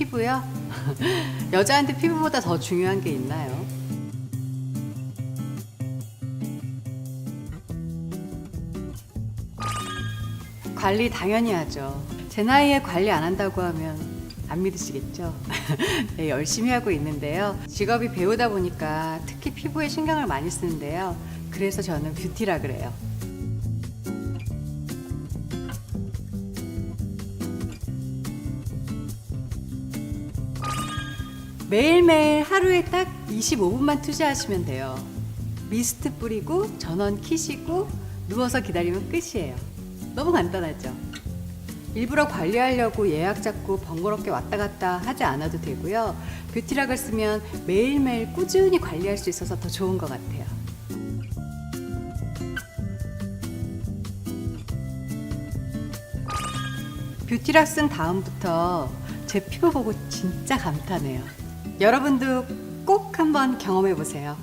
피부요? 여자한테 피부보다 더 중요한 게 있나요? 관리 당연히 하죠. 제 나이에 관리 안 한다고 하면 안 믿으시겠죠? 네, 열심히 하고 있는데요. 직업이 배우다 보니까 특히 피부에 신경을 많이 쓰는데요. 그래서 저는 뷰티라 그래요. 매일매일 하루에 딱 25분만 투자하시면 돼요. 미스트 뿌리고 전원 키시고 누워서 기다리면 끝이에요. 너무 간단하죠? 일부러 관리하려고 예약 잡고 번거롭게 왔다 갔다 하지 않아도 되고요. 뷰티락을 쓰면 매일매일 꾸준히 관리할 수 있어서 더 좋은 것 같아요. 뷰티락 쓴 다음부터 제 피부 보고 진짜 감탄해요. 여러분도 꼭 한번 경험해 보세요.